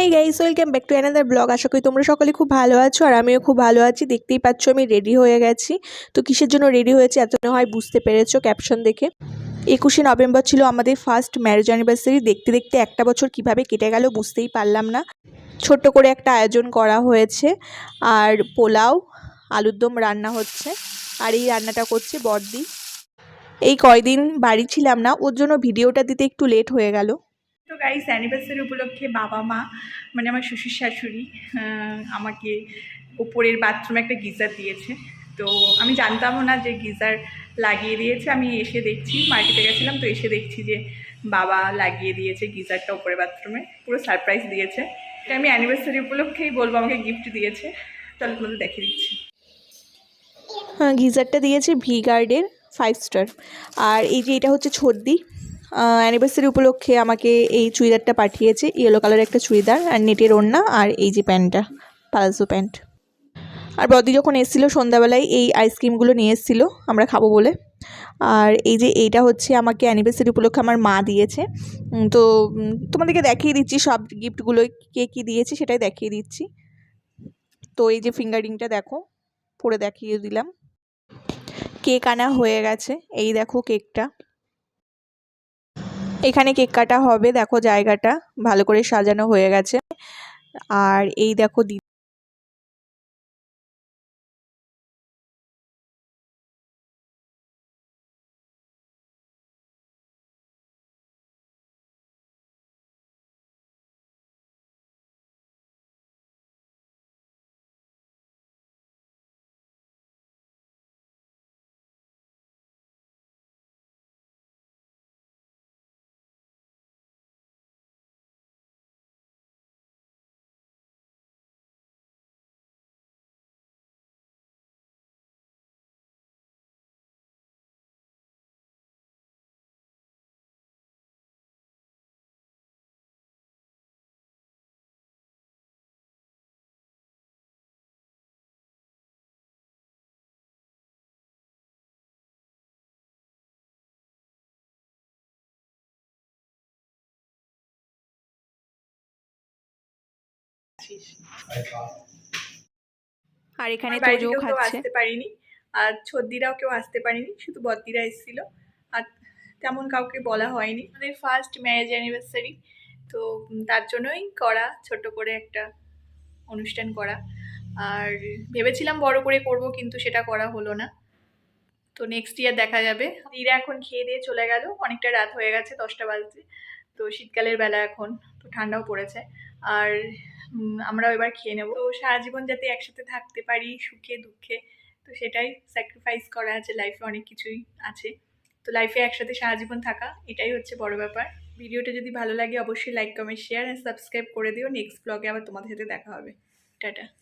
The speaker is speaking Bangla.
Hey guys welcome back to another blog আশা করি তোমরা সকলে খুব ভালো আছো আর আমিও খুব ভালো আছি। দেখতেই পাচ্ছ আমি রেডি হয়ে গেছি। তো কিসের জন্য রেডি হয়েছি এত না হয় বুঝতে পেরেছ ক্যাপশন দেখে। একুশে নভেম্বর ছিল আমাদের ফার্স্ট ম্যারেজ অ্যানিভার্সারি দেখতে দেখতে একটা বছর কীভাবে কেটে গেল বুঝতেই পারলাম না। ছোট্ট করে একটা আয়োজন করা হয়েছে। আর পোলাও, আলুর দম রান্না হচ্ছে। আর এই রান্নাটা করছে বর্দি এই কয়দিন বাড়ি ছিলাম না, ওর জন্য ভিডিওটা দিতে একটু লেট হয়ে গেল। তো গাইস অ্যানিভার্সারি উপলক্ষে বাবা মা মানে আমার শ্বশুর শাশুড়ি আমাকে উপরের বাথরুমে একটা গিজার দিয়েছে। তো আমি জানতামও না যে গিজার লাগিয়ে দিয়েছে। আমি এসে দেখছি মার্কেটে গেছিলাম তো এসে দেখছি যে বাবা লাগিয়ে দিয়েছে গিজারটা উপরের বাথরুমে পুরো সারপ্রাইজ দিয়েছে। এটা আমি অ্যানিভার্সারি উপলক্ষেই বলব, আমাকে গিফট দিয়েছে। তাহলে তোমাদের দেখিয়ে দিচ্ছি। হ্যাঁ গিজারটা দিয়েছে ভি গার্ডের ফাইভ স্টার আর এই যে এটা হচ্ছে ছর্দি। অ্যানিভার্সারি উপলক্ষে আমাকে এই চুড়িদারটা পাঠিয়েছে। ইয়েলো কালারের একটা চুড়িদার আর নেটের ওড়না আর এই যে প্যান্টটা পালাজো প্যান্ট আর বদি যখন এসেছিল সন্ধ্যাবেলায়, এই আইসক্রিমগুলো নিয়ে এসেছিল, আমরা খাব বলে। আর এই যে এইটা হচ্ছে আমাকে অ্যানিভার্সারি উপলক্ষে আমার মা দিয়েছে। তো তোমাদেরকে দেখিয়ে দিচ্ছি সব গিফটগুলো কে কী দিয়েছে সেটাই দেখিয়ে দিচ্ছি। তো এই যে ফিঙ্গারিংটা দেখো, পরে দেখিয়ে দিলাম। কেক আনা হয়ে গেছে, এই দেখো কেকটা। এখানে কেক কাটা হবে দেখো জায়গাটা। ভালো করে সাজানো হয়ে গেছে। আর এই দেখো দি আর এখানে তোজো খাচ্ছে। আসতে পারিনি। আর ছদ্দিরাও কেউ আসতে পারিনি শুধু বদ্দিরা এসেছিল। আর তেমন কাউকে বলা হয়নি। আমাদের ফার্স্ট ম্যারেজ অ্যানিভার্সারি তো তার জন্যই করা ছোট করে একটা অনুষ্ঠান করা। আর ভেবেছিলাম বড় করে করব কিন্তু সেটা করা হলো না। তো নেক্সট ইয়ার দেখা যাবে। দিরা এখন খেয়ে দিয়ে চলে গেল অনেকটা রাত হয়ে গেছে দশটা বাজতে তো শীতকালের বেলা এখন তো ঠান্ডাও পড়েছে। আর আমরা এবার খেয়ে নেব। তো সারা জীবন যাতে একসাথে থাকতে পারি সুখে, দুঃখে, তো সেটাই স্যাক্রিফাইস করা আছে। লাইফে অনেক কিছুই আছে। তো লাইফে একসাথে সারা জীবন থাকা, এটাই হচ্ছে বড় ব্যাপার। ভিডিওটা যদি ভালো লাগে, অবশ্যই like comment share and subscribe করে দিও। নেক্সট ব্লগে আবার তোমাদের সাথে দেখা হবে। টাটা।